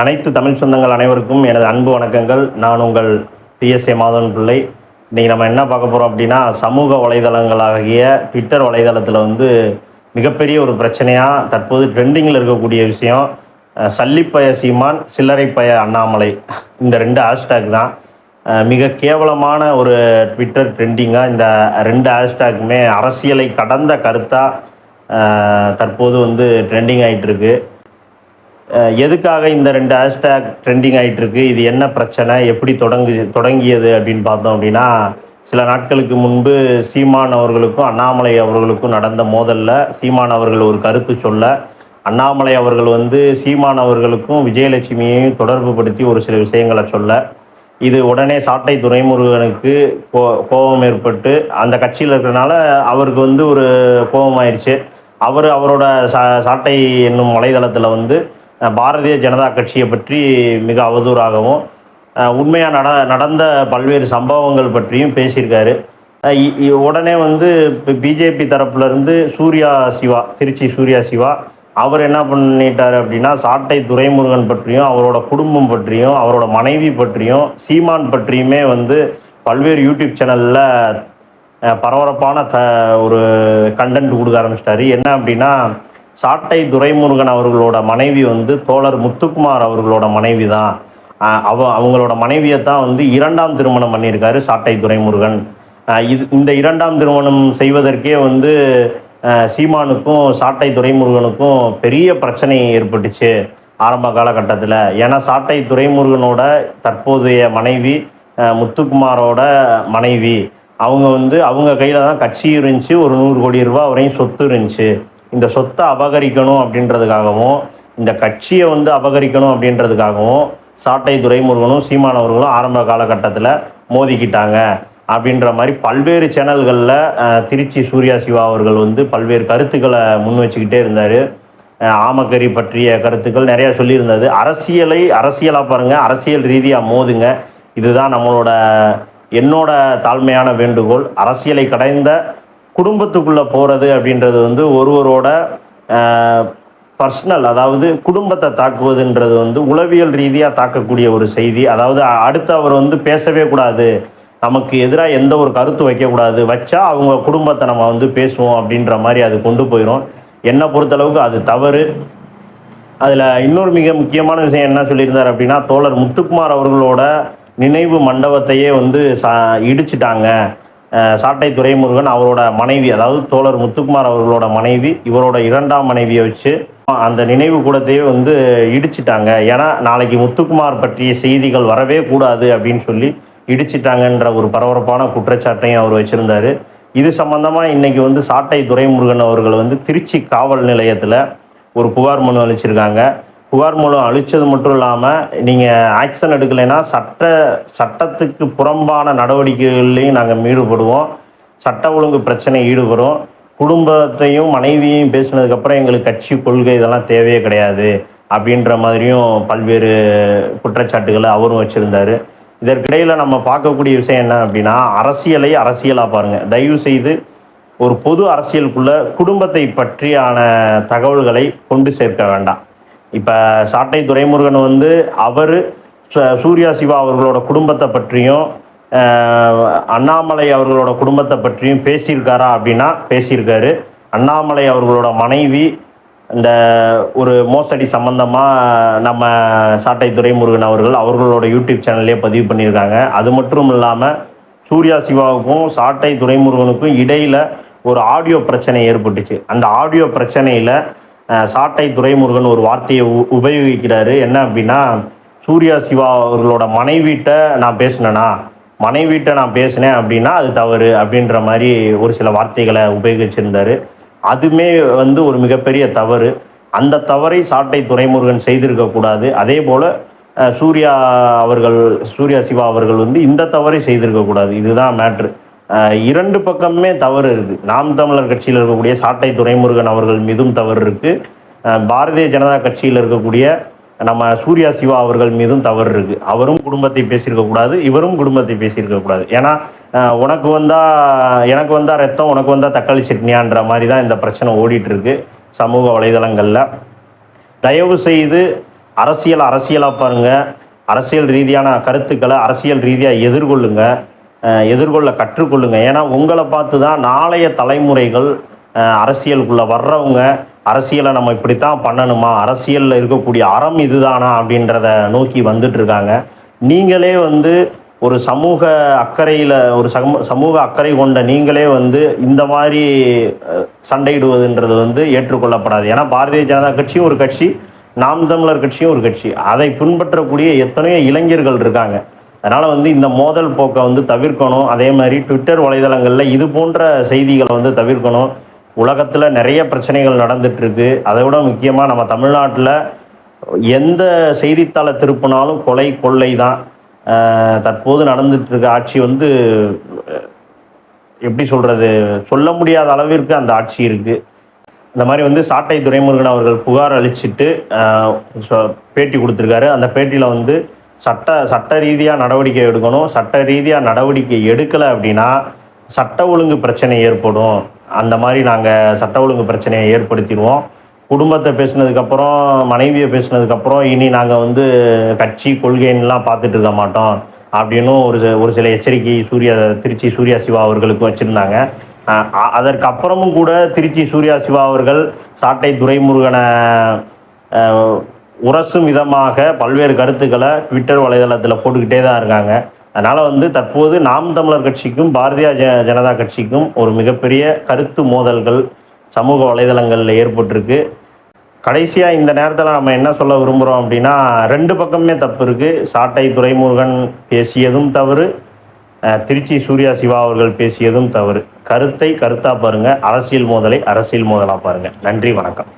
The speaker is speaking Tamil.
அனைத்து தமிழ் சொந்தங்கள் அனைவருக்கும் எனது அன்பு வணக்கங்கள். நான் உங்கள் பிஎஸ்ஏ மாதவன் பிள்ளை. இன்றைக்கி நம்ம என்ன பார்க்க போகிறோம் அப்படின்னா சமூக வலைதளங்களாகிய ட்விட்டர் வலைதளத்தில் வந்து மிகப்பெரிய ஒரு பிரச்சனையாக தற்போது ட்ரெண்டிங்கில் இருக்கக்கூடிய விஷயம் சல்லிப்பய சீமான் சில்லறைப்பய அண்ணாமலை. இந்த ரெண்டு ஹேஷ்டேக் தான். மிக கேவலமான ஒரு ட்விட்டர் ட்ரெண்டிங்காக இந்த ரெண்டு ஹேஷ்டேக்குமே அரசியலை கடந்த கருத்தாக தற்போது வந்து ட்ரெண்டிங் ஆயிட்டுருக்கு எதுக்காக இந்த ரெண்டு ஹேஷ்டேக் ட்ரெண்டிங் ஆயிட்டு இருக்கு இது என்ன பிரச்சனை? எப்படி தொடங்கு தொடங்கியது அப்படின்னு பார்த்தோம் அப்படின்னா சில நாட்களுக்கு முன்பு சீமான் அவர்களுக்கும் அண்ணாமலை அவர்களுக்கும் நடந்த மோதலில் சீமான் அவர்கள் ஒரு கருத்து சொல்ல அண்ணாமலை அவர்கள் வந்து சீமான் அவர்களுக்கும் விஜயலட்சுமியையும் தொடர்பு படுத்தி ஒரு சில விஷயங்களை சொல்ல இது உடனே சாட்டை துரைமுருகனுக்கு கோ கோபம் ஏற்பட்டு அந்த கட்சியில் இருக்கிறனால அவருக்கு வந்து ஒரு கோபம் ஆயிடுச்சு அவர் அவரோட சா சாட்டை என்னும் வலைதளத்தில் வந்து பாரதிய ஜனதா கட்சியை பற்றி மிக அவதூறாகவும் உண்மையாக நட நடந்த பல்வேறு சம்பவங்கள் பற்றியும் பேசியிருக்காரு. இ- உடனே வந்து பிஜேபி தரப்புலேருந்து சூர்யா சிவா திருச்சி சூர்யா சிவா அவர் என்ன பண்ணிட்டார் அப்படின்னா சாட்டை துரைமுருகன் பற்றியும் அவரோட குடும்பம் பற்றியும் அவரோட மனைவி பற்றியும் சீமான் பற்றியுமே வந்து பல்வேறு யூடியூப் சேனலில் பரபரப்பான த ஒரு கண்டென்ட் கொடுக்க ஆரம்பிச்சிட்டாரு. என்ன அப்படின்னா சாட்டை துரைமுருகன் அவர்களோட மனைவி வந்து தோழர் முத்துக்குமார் அவர்களோட மனைவி தான் அவ அவங்களோட மனைவியை தான் வந்து இரண்டாம் திருமணம் பண்ணியிருக்காரு சாட்டை துரைமுருகன். இது இந்த இரண்டாம் திருமணம் செய்வதற்கே வந்து சீமானுக்கும் சாட்டை துரைமுருகனுக்கும் பெரிய பிரச்சனை ஏற்பட்டுச்சு ஆரம்ப காலகட்டத்தில். ஏன்னா சாட்டை துரைமுருகனோட தற்போதைய மனைவி முத்துக்குமாரோட மனைவி. அவங்க வந்து அவங்க கையில் தான் கட்சி இருந்துச்சு ஒரு நூறு கோடி ரூபா வரையும் சொத்து இருந்துச்சு. இந்த சொத்தை அபகரிக்கணும் அப்படின்றதுக்காகவும் இந்த கட்சியை வந்து அபகரிக்கணும் அப்படின்றதுக்காகவும் சாட்டை துரைமுருகனும் சீமானவர்களும் ஆரம்ப காலகட்டத்தில் மோதிக்கிட்டாங்க. அப்படின்ற மாதிரி பல்வேறு சேனல்களில் திருச்சி சூர்யா சிவா அவர்கள் வந்து பல்வேறு கருத்துக்களை முன் வச்சுக்கிட்டே இருந்தார். ஆமக்கறி பற்றிய கருத்துக்கள் நிறைய சொல்லியிருந்தது. அரசியலை அரசியலாக பாருங்கள் அரசியல் ரீதியாக மோதுங்க. இதுதான் நம்மளோட என்னோட தாழ்மையான வேண்டுகோள். அரசியலை கடைந்த குடும்பத்துக்குள்ளே போகிறது அப்படின்றது வந்து ஒருவரோட பர்சனல் அதாவது குடும்பத்தை தாக்குவதுன்றது வந்து உளவியல் ரீதியாக தாக்கக்கூடிய ஒரு செய்தி. அதாவது அடுத்து அவர் வந்து பேசவே கூடாது. நமக்கு எதிராக எந்த ஒரு கருத்து வைக்கக்கூடாது. வச்சா அவங்க குடும்பத்தை நம்ம வந்து பேசுவோம் அப்படின்ற மாதிரி அது கொண்டு போயிடும் என்னை பொறுத்தளவுக்கு அது தவறு. அதில் இன்னொரு மிக முக்கியமான விஷயம் என்ன சொல்லியிருந்தார் அப்படின்னா தோழர் முத்துக்குமார் அவர்களோட நினைவு மண்டபத்தையே வந்து சா இடிச்சிட்டாங்க. சாட்டை துரைமுருகன் அவரோட மனைவி அதாவது தோழர் முத்துக்குமார் அவர்களோட மனைவி இவரோட இரண்டாம் மனைவியை வச்சு அந்த நினைவு கூடத்தையே வந்து இடிச்சிட்டாங்க. ஏன்னா நாளைக்கு முத்துக்குமார் பற்றிய செய்திகள் வரவே கூடாது அப்படின்னு சொல்லி இடிச்சிட்டாங்கன்ற ஒரு பரபரப்பான குற்றச்சாட்டையும் அவர் வச்சுருந்தார். இது சம்மந்தமாக இன்னைக்கு வந்து சாட்டை துரைமுருகன் அவர்கள் வந்து திருச்சி காவல் நிலையத்தில் ஒரு புகார் மனு அளிச்சிருக்காங்க. புகார் மூலம் அழித்தது மட்டும் இல்லாமல் நீங்கள் ஆக்ஷன் எடுக்கலைன்னா சட்ட சட்டத்துக்கு புறம்பான நடவடிக்கைகள்லையும் நாங்கள் ஈடுபடுவோம். சட்ட ஒழுங்கு பிரச்சனை ஈடுபடும். குடும்பத்தையும் மனைவியையும் பேசினதுக்கப்புறம் எங்களுக்கு கட்சி கொள்கை இதெல்லாம் தேவையே கிடையாது அப்படின்ற மாதிரியும் பல்வேறு குற்றச்சாட்டுகளை அவரும் வச்சுருந்தாரு. இதற்கிடையில் நம்ம பார்க்கக்கூடிய விஷயம் என்ன அப்படின்னா அரசியலை அரசியலாக பாருங்கள் தயவு செய்து ஒரு பொது அரசியலுக்குள்ள குடும்பத்தை பற்றியான தகவல்களை கொண்டு சேர்க்க வேண்டாம். இப்போ சாட்டை துரைமுருகன் வந்து அவர் சூர்யா சிவா அவர்களோட குடும்பத்தை பற்றியும் அண்ணாமலை அவர்களோட குடும்பத்தை பற்றியும் பேசியிருக்காரா அப்படின்னா பேசியிருக்காரு. அண்ணாமலை அவர்களோட மனைவி இந்த ஒரு மோசடி சம்பந்தமாக நம்ம சாட்டை துரைமுருகன் அவர்கள் அவர்களோட யூடியூப் சேனல்லே பதிவு பண்ணியிருக்காங்க. அது மட்டும் இல்லாமல் சூர்யா சிவாவுக்கும் சாட்டை துரைமுருகனுக்கும் இடையில் ஒரு ஆடியோ பிரச்சனை ஏற்பட்டுச்சு. அந்த ஆடியோ பிரச்சனையில் சாட்டை துரைமுருகன் ஒரு வார்த்தையை உ- உபயோகிக்கிறாரு. என்ன அப்படின்னா சூர்யா சிவா அவர்களோட மனைவிட்ட நான் பேசினேனா? மனைவிட்ட நான் பேசினேன் அப்படின்னா அது தவறு அப்படின்ற மாதிரி ஒரு சில வார்த்தைகளை உபயோகிச்சிருந்தார். அதுமே வந்து ஒரு மிகப்பெரிய தவறு. அந்த தவறை சாட்டை துரைமுருகன் செய்திருக்கக்கூடாது அதே போல் சூர்யா அவர்கள் சூர்யா சிவா அவர்கள் வந்து இந்த தவறை செய்திருக்கக்கூடாது இதுதான் மேட்ரு. இரண்டு பக்கமுமே தவறு இருக்கு. நாம் தமிழர் கட்சியில் இருக்கக்கூடிய சாட்டை துரைமுருகன் அவர்கள் மீதும் தவறு இருக்கு. பாரதிய ஜனதா கட்சியில் இருக்கக்கூடிய நம்ம சூர்யா சிவா அவர்கள் மீதும் தவறு இருக்கு. அவரும் குடும்பத்தை பேசியிருக்க கூடாது இவரும் குடும்பத்தை பேசியிருக்க கூடாது. ஏன்னா உனக்கு வந்தா எனக்கு வந்தா ரத்தம் உனக்கு வந்தா தக்காளி சட்னியான்ற மாதிரி தான் இந்த பிரச்சனை ஓடிட்டு இருக்கு சமூக வலைதளங்கள்ல. தயவு செய்து அரசியல் அரசியலாக பாருங்க. அரசியல் ரீதியான கருத்துக்களை அரசியல் ரீதியாக எதிர்கொள்ளுங்க. எதிர்கொள்ள கற்றுக்கொள்ளுங்க. ஏன்னா உங்களை பார்த்து தான் நாளைய தலைமுறைகள் அரசியலுக்குள்ளே வர்றவங்க அரசியலை நம்ம இப்படித்தான் பண்ணணுமா? அரசியலில் இருக்கக்கூடிய அறம் இதுதானா? அப்படின்றத நோக்கி வந்துட்டுருக்காங்க. நீங்களே வந்து ஒரு சமூக அக்கறையில் ஒரு சமூ சமூக அக்கறை கொண்ட நீங்களே வந்து இந்த மாதிரி சண்டையிடுவதுன்றது வந்து ஏற்றுக்கொள்ளப்படாது. ஏன்னா பாரதிய ஜனதா கட்சியும் ஒரு கட்சி நாம் தமிழர் கட்சியும் ஒரு கட்சி. அதை பின்பற்றக்கூடிய எத்தனையோ இளைஞர்கள் இருக்காங்க. அதனால் வந்து இந்த மோதல் போக்கை வந்து தவிர்க்கணும். அதே மாதிரி ட்விட்டர் வலைதளங்களில் இது போன்ற செய்திகளை வந்து தவிர்க்கணும். உலகத்தில் நிறைய பிரச்சனைகள் நடந்துகிட்ருக்கு அதை விட முக்கியமாக நம்ம தமிழ்நாட்டில் எந்த செய்தித்தாளை திருப்பினாலும் கொலை கொள்ளை தான். தற்போது நடந்துகிட்ருக்க ஆட்சி வந்து எப்படி சொல்கிறது சொல்ல முடியாத அளவிற்கு அந்த ஆட்சி இருக்குது இந்த மாதிரி வந்து சாட்டை துரைமுருகன் அவர்கள் புகார் அளிச்சிட்டு பேட்டி கொடுத்துருக்காரு. அந்த பேட்டியில் வந்து சட்ட சட்ட ரீதியாக நடவடிக்கை எடுக்கணும். சட்ட ரீதியாக நடவடிக்கை எடுக்கலை அப்படின்னா சட்ட ஒழுங்கு பிரச்சனை ஏற்படும். அந்த மாதிரி நாங்கள் சட்ட ஒழுங்கு பிரச்சனையை ஏற்படுத்திடுவோம். குடும்பத்தை பேசினதுக்கப்புறம் மனைவியை பேசினதுக்கப்புறம் இனி நாங்கள் வந்து கட்சி கொள்கைன்னெலாம் பார்த்துட்டு இருக்க மாட்டோம் அப்படின்னும் ஒரு சில ஒரு சில எச்சரிக்கை சூர்யா திருச்சி சூர்யா சிவா அவர்களுக்கும் வச்சுருந்தாங்க. அதற்கு அப்புறமும் கூட திருச்சி சூர்யா சிவா அவர்கள் சாட்டை துரைமுருகனை உரசும் விதமாக பல்வேறு கருத்துக்களை ட்விட்டர் வலைதளத்தில் போட்டுக்கிட்டே தான் இருக்காங்க. அதனால் வந்து தற்போது நாம் தமிழர் கட்சிக்கும் பாரதிய ஜ ஜனதா கட்சிக்கும் ஒரு மிகப்பெரிய கருத்து மோதல்கள் சமூக வலைதளங்களில் ஏற்பட்டிருக்கு. கடைசியாக இந்த நேரத்தில் நம்ம என்ன சொல்ல விரும்புகிறோம் அப்படின்னா ரெண்டு பக்கமே தப்பு இருக்குது சாட்டை துரைமுருகன் பேசியதும் தவறு. திருச்சி சூர்யா சிவா அவர்கள் பேசியதும் தவறு. கருத்தை கருத்தாக பாருங்கள் அரசியல் மோதலை அரசியல் மோதலாக பாருங்கள் நன்றி வணக்கம்.